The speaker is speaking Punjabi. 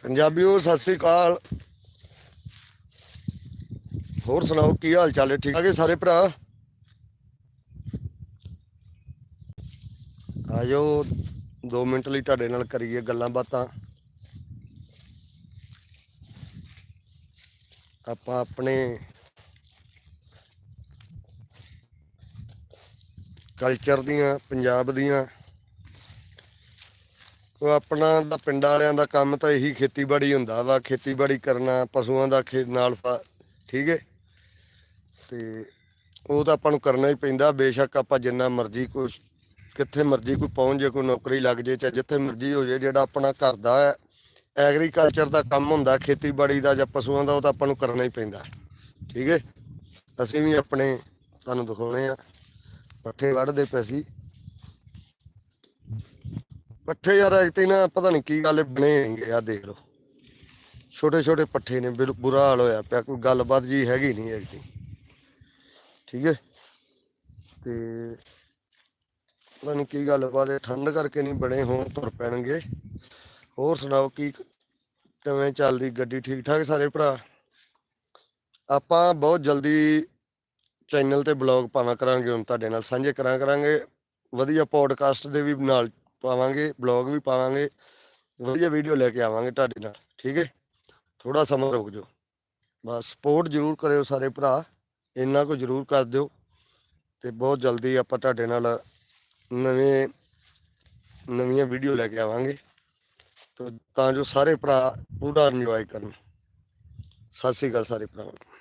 ਪੰਜਾਬੀਓ, ਸਤਿ ਸ੍ਰੀ ਅਕਾਲ। ਹੋਰ ਸੁਣਾਓ, ਕੀ ਹਾਲ ਚਾਲ ਹੈ? ਠੀਕ ਆਗੇ ਸਾਰੇ ਭਰਾ? ਆਜੋ 2 ਮਿੰਟ ਲਈ ਤੁਹਾਡੇ ਨਾਲ ਕਰੀਏ ਗੱਲਾਂ ਬਾਤਾਂ। ਆਪਾਂ ਆਪਣੇ ਕਲਚਰ ਦੀਆਂ, ਪੰਜਾਬ ਦੀਆਂ ਉਹ ਆਪਣਾ ਦਾ ਪਿੰਡਾਂ ਵਾਲਿਆਂ ਦਾ ਕੰਮ ਤਾਂ ਇਹੀ ਖੇਤੀਬਾੜੀ ਹੁੰਦਾ ਵਾ, ਖੇਤੀਬਾੜੀ ਕਰਨਾ, ਪਸ਼ੂਆਂ ਦਾ ਖੇਤ ਨਾਲ ਫਾ- ਠੀਕ ਹੈ ਤੇ ਉਹ ਤਾਂ ਆਪਾਂ ਨੂੰ ਕਰਨਾ ਹੀ ਪੈਂਦਾ, ਬੇਸ਼ੱਕ ਆਪਾਂ ਜਿੰਨਾ ਮਰਜ਼ੀ ਕੋਈ ਕਿੱਥੇ ਮਰਜ਼ੀ ਕੋਈ ਪਹੁੰਚ ਜੇ, ਕੋਈ ਨੌਕਰੀ ਲੱਗ ਜੇ, ਚਾਹੇ ਜਿੱਥੇ ਮਰਜ਼ੀ ਹੋ ਜੇ, ਜਿਹੜਾ ਆਪਣਾ ਘਰ ਦਾ ਐਗਰੀਕਲਚਰ ਦਾ ਕੰਮ ਹੁੰਦਾ, ਖੇਤੀਬਾੜੀ ਦਾ ਜਾਂ ਪਸ਼ੂਆਂ ਦਾ, ਉਹ ਤਾਂ ਆਪਾਂ ਨੂੰ ਕਰਨਾ ਹੀ ਪੈਂਦਾ, ਠੀਕ ਹੈ ਅਸੀਂ ਵੀ ਆਪਣੇ, ਤੁਹਾਨੂੰ ਦਿਖਾਉਣੇ ਆ, ਪੱਠੇ ਵੱਢਦੇ ਪਏ ਸੀ। ਪੱਠੇ ਯਾਰ ਐਕਤੀ ਨਾ ਪਤਾ ਨਹੀਂ ਕੀ ਗੱਲ ਬਣੇ ਹੈਗੇ ਆ ਦੇਖ ਲਓ। ਛੋਟੇ ਛੋਟੇ ਪੱਠੇ ਨੇ, ਬਿਲ- ਬੁਰਾ ਹਾਲ ਹੋਇਆ ਪਿਆ, ਕੋਈ ਗੱਲਬਾਤ ਜੀ ਹੈਗੀ ਨਹੀਂ ਐਕਤੀ ਠੀਕ ਹੈ? ਤੇ ਪਤਾ ਨਹੀਂ ਕੀ ਗੱਲਬਾਤ ਹੈ, ਠੰਡ ਕਰਕੇ ਨਹੀਂ ਬਣੇ, ਹੋਣ ਤੁਰ ਪੈਣਗੇ। ਹੋਰ ਸੁਣਾਓ, ਕੀ ਕਿਵੇਂ ਚੱਲਦੀ ਗੱਡੀ ਠੀਕ ਠਾਕ ਸਾਰੇ ਭਰਾ? ਆਪਾਂ ਬਹੁਤ ਜਲਦੀ ਚੈਨਲ ਤੇ ਬਲੌਗ ਪਾਵਾਂ ਕਰਾਂਗੇ, ਹੁਣ ਤੁਹਾਡੇ ਨਾਲ ਸਾਂਝੇ ਕਰਾਂ ਕਰਾਂਗੇ ਵਧੀਆ ਪੋਡਕਾਸਟ ਦੇ ਵੀ ਨਾਲ ਪਾਵਾਂਗੇ ਬਲੌਗ ਵੀ ਪਾਵਾਂਗੇ, ਵਧੀਆ ਵੀਡੀਓ ਲੈ ਕੇ ਆਵਾਂਗੇ ਤੁਹਾਡੇ ਨਾਲ, ਠੀਕ ਹੈ? ਥੋੜਾ ਸਮਾਂ ਰੁਕ ਜਾਓ। ਬਸ ਸਪੋਰਟ ਜ਼ਰੂਰ ਕਰਿਓ ਸਾਰੇ ਭਰਾ, ਇੰਨਾ ਕੁ ਜ਼ਰੂਰ ਕਰ ਦਿਓ ਤੇ ਬਹੁਤ ਜਲਦੀ ਆਪਾਂ ਤੁਹਾਡੇ ਨਾਲ ਨਵੇਂ, ਨਵੀਆਂ ਵੀਡੀਓ ਲੈ ਕੇ ਆਵਾਂਗੇ। ਤਾਂ ਤਾਂ ਜੋ ਸਾਰੇ ਭਰਾ ਪੂਰਾ ਇੰਜੋਏ ਕਰਨ। ਸਤਿ ਸ੍ਰੀ ਅਕਾਲ ਸਾਰੇ ਭਰਾਵਾਂ। ਨੂੰ